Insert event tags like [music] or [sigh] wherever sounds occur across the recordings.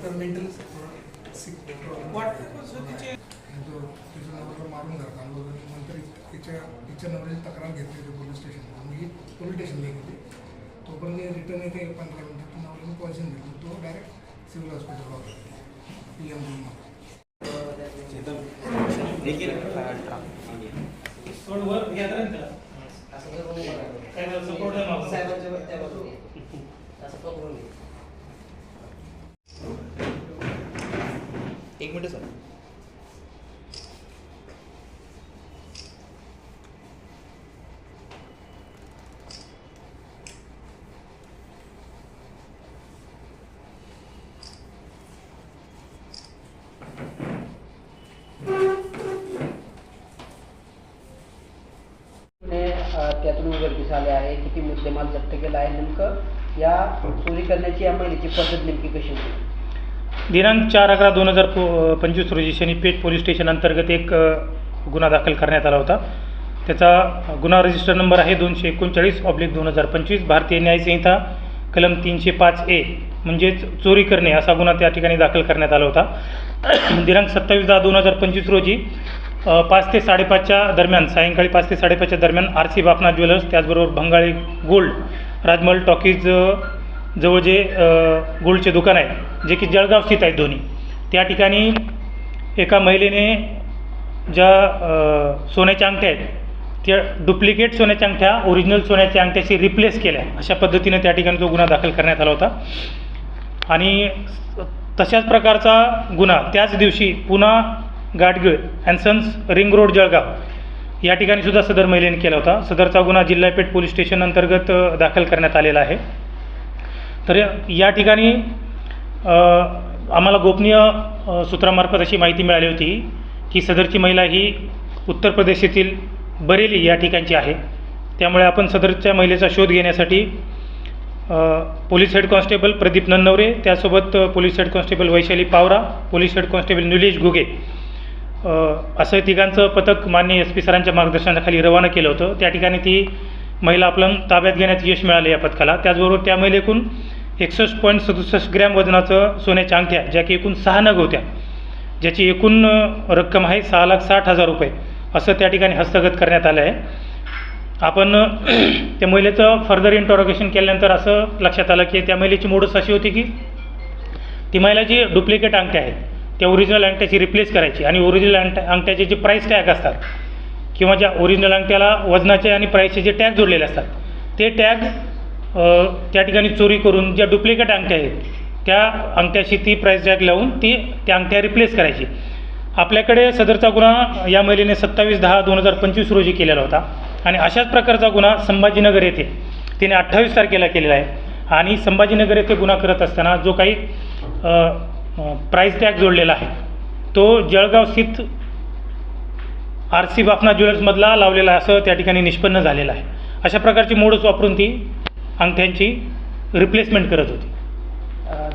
त्यानंतर मेंटल मारून जातात नंतर तिच्या तिच्या तक्रार घेतली होती पोलीस स्टेशनला. मी पोलीस स्टेशनला गेली तोपर्यंत रिटर्न येते पंधरा मिनिटात नवऱ्याने पॉयझन घेतलं. तो डायरेक्ट सिव्हिल हॉस्पिटलला होता पी एम रूममध्ये असं करून एक मिनिट सर. ने अ, त्यातून उघडकीस आले आहे. किती मुद्देमाल जप्त केला आहे नेमकं? या चोरी करण्याची या महिलेची पद्धत नेमकी कशी होती? दिनांक चार अकरा दोन हजार पो पंचवीस रोजी शनीपेठ पोलीस स्टेशन अंतर्गत एक गुन्हा दाखल करण्यात आला होता. त्याचा गुन्हा रजिस्टर नंबर आहे दोनशे एकोणचाळीस ऑब्लिक दोन हजार पंचवीस भारतीय न्यायसंहिता कलम तीनशे पाच ए म्हणजेच चोरी करणे असा गुन्हा त्या ठिकाणी दाखल करण्यात आला होता. [clears throat] दिनांक सत्तावीस दहा दोन हजार पंचवीस रोजी पाच ते साडेपाचच्या दरम्यान सायंकाळी पाच ते साडेपाचच्या दरम्यान आर सी बापना ज्वेलर्स त्याचबरोबर बंगाळी गोल्ड राजमहल टॉकीज जवळ जे गोल्डचे दुकान आहे जे की जळगाव स्थित आहेत दोन्ही. त्या ठिकाणी एका महिलेने ज्या सोन्याच्या अंगठ्या आहेत त्या डुप्लिकेट सोन्याच्या अंगठ्या ओरिजिनल सोन्याच्या अंगठ्याशी रिप्लेस केल्या. अशा पद्धतीने त्या ठिकाणी तो गुन्हा दाखल करण्यात आला होता. आणि तशाच प्रकारचा गुन्हा त्याच दिवशी पुन्हा Gadgil and sons ring road Jalgaon या ठिकाणी सुद्धा सदर महिलेने केला होता. सदरचा गुन्हा जिल्हापेठ पोलीस स्टेशन अंतर्गत दाखल करण्यात आलेला आहे. तर या ठिकाणी आम्हाला गोपनीय सूत्रामार्फत अशी माहिती मिळाली होती की सदरची महिला ही उत्तर प्रदेश येथील बरेली या ठिकाणची आहे. त्यामुळे आपण सदरच्या महिलेचा शोध घेण्यासाठी police head constable Pradeep Nannaware त्यासोबत police head constable Vaishali Pawara police head constable Nilesh Ghuge असं तिघांचं पथक माननीय एस पी सरांच्या मार्गदर्शनाखाली रवाना केलं होतं. त्या ठिकाणी ती महिला आपलं ताब्यात घेण्यात यश मिळाले या पथकाला. त्याचबरोबर त्या महिलेकून एकसष्ट पॉईंट सदुसष्ट ग्रॅम वजनाचं सोन्याच्या अंगठ्या ज्या की एकूण सहा नग होत्या. ज्याची एकूण रक्कम आहे सहा लाख साठ हजार रुपये असं त्या ठिकाणी हस्तगत करण्यात आलं आहे. आपण [clears throat] त्या महिलेचं फर्दर इंटॉरोगेशन केल्यानंतर असं लक्षात आलं की त्या महिलेची मोडस अशी होती की ती महिला जी डुप्लिकेट अंगठ्या आहेत त्या ओरिजिनल अंगठ्याची रिप्लेस करायची आणि ओरिजिनल अंगठ्या अंगठ्याचे जे प्राईस टॅग असतात किंवा ज्या ओरिजिनल अंगठ्याला वजनाचे आणि प्राईसचे जे टॅग जोडलेले असतात ते टॅग त्या ठिकाणी चोरी करून ज्या डुप्लिकेट अंगठ्या आहेत त्या अंगठ्याशी ती प्राईस टॅग लावून ती त्या अंगठ्या रिप्लेस करायची. आपल्याकडे सदरचा गुन्हा या महिलेने सत्तावीस दहा दोन हजार पंचवीस रोजी केलेला होता. आणि अशाच प्रकारचा गुन्हा संभाजीनगर येथे तिने अठ्ठावीस तारखेला केलेला आहे. आणि संभाजीनगर येथे गुन्हा करत असताना जो काही प्राईस टॅग जोडलेला आहे तो जळगाव स्थित आर सी बाफना ज्वेलर्समधला लावलेला असं त्या ठिकाणी निष्पन्न झालेलं आहे. अशा प्रकारची मोडच वापरून ती अंगठ्यांची रिप्लेसमेंट करत होती.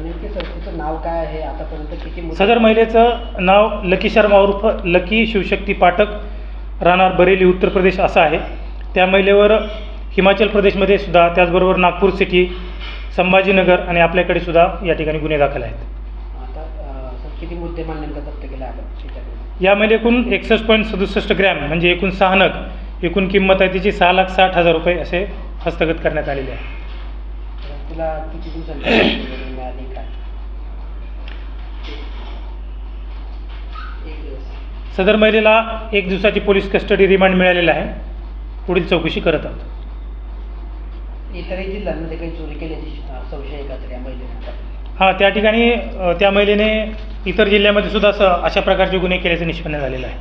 नेमके नाव काय आहे? आतापर्यंत किती सदर महिलेचं नाव लकी शर्मा उर्फ लकी शिवशक्ती पाठक राहणार बरेली उत्तर प्रदेश असं आहे. त्या महिलेवर हिमाचल प्रदेशमध्ये सुद्धा त्याचबरोबर नागपूर सिटी संभाजीनगर आणि आपल्याकडे सुद्धा या ठिकाणी गुन्हे दाखल आहेत. आता अ, सर किती मुद्देमाल नेमका जप्त केला आहे आपण त्याच्याकडून? या महिलेकून एकसष्ट पॉईंट सदुसष्ट ग्रॅम म्हणजे एकूण सहा नग एकूण किंमत आहे तिची सहा लाख साठ हजार रुपये असे हस्तगत करण्यात आलेले आहे. तिला किती दिवसांची सूचना [clears throat] मिळाली काय एक दिवस. सदर महिलेला एक दिवसाची पोलीस कस्टडी रिमांड मिळालेला आहे. पुढील चौकशी करत आहोत. इतरही जिल्ह्यांमध्ये काही चोरी केल्याची संशय आहे का तर या महिलेनंतर हां त्या ठिकाणी अ, त्या महिलेने इतर जिल्ह्यामध्ये सुद्धा असं अशा प्रकारचे गुन्हे केल्याचं निष्पन्न झालेलं आहे.